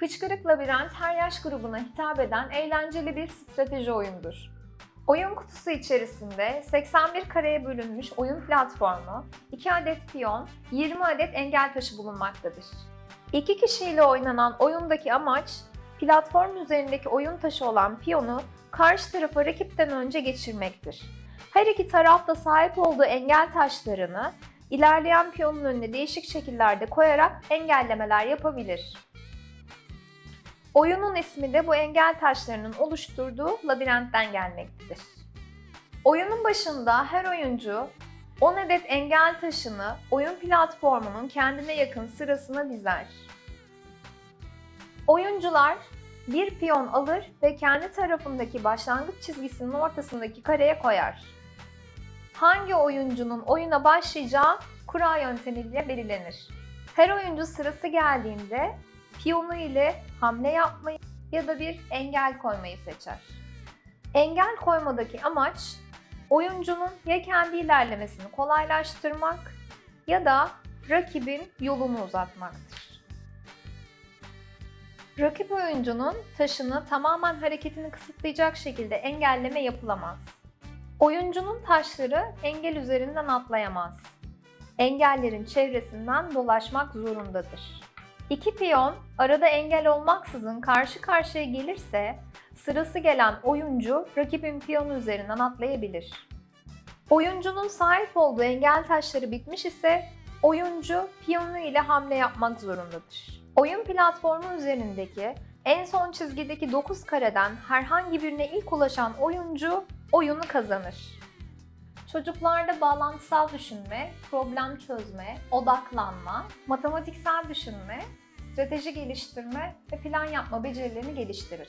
Hıçkırık Labirent her yaş grubuna hitap eden eğlenceli bir strateji oyundur. Oyun kutusu içerisinde 81 kareye bölünmüş oyun platformu, 2 adet piyon, 20 adet engel taşı bulunmaktadır. İki kişiyle oynanan oyundaki amaç, platform üzerindeki oyun taşı olan piyonu karşı tarafa rakipten önce geçirmektir. Her iki taraf da sahip olduğu engel taşlarını ilerleyen piyonun önüne değişik şekillerde koyarak engellemeler yapabilir. Oyunun ismi de bu engel taşlarının oluşturduğu labirentten gelmektedir. Oyunun başında her oyuncu 10 adet engel taşını oyun platformunun kendine yakın sırasına dizer. Oyuncular bir piyon alır ve kendi tarafındaki başlangıç çizgisinin ortasındaki kareye koyar. Hangi oyuncunun oyuna başlayacağı kura yöntemiyle belirlenir. Her oyuncu sırası geldiğinde piyonu ile hamle yapmayı ya da bir engel koymayı seçer. Engel koymadaki amaç oyuncunun ya kendi ilerlemesini kolaylaştırmak ya da rakibin yolunu uzatmaktır. Rakip oyuncunun taşını tamamen hareketini kısıtlayacak şekilde engelleme yapılamaz. Oyuncunun taşları engel üzerinden atlayamaz. Engellerin çevresinden dolaşmak zorundadır. İki piyon arada engel olmaksızın karşı karşıya gelirse sırası gelen oyuncu rakibin piyonu üzerinden atlayabilir. Oyuncunun sahip olduğu engel taşları bitmiş ise oyuncu piyonu ile hamle yapmak zorundadır. Oyun platformu üzerindeki en son çizgideki 9 kareden herhangi birine ilk ulaşan oyuncu oyunu kazanır. Çocuklarda bağlantısal düşünme, problem çözme, odaklanma, matematiksel düşünme, strateji geliştirme ve plan yapma becerilerini geliştirir.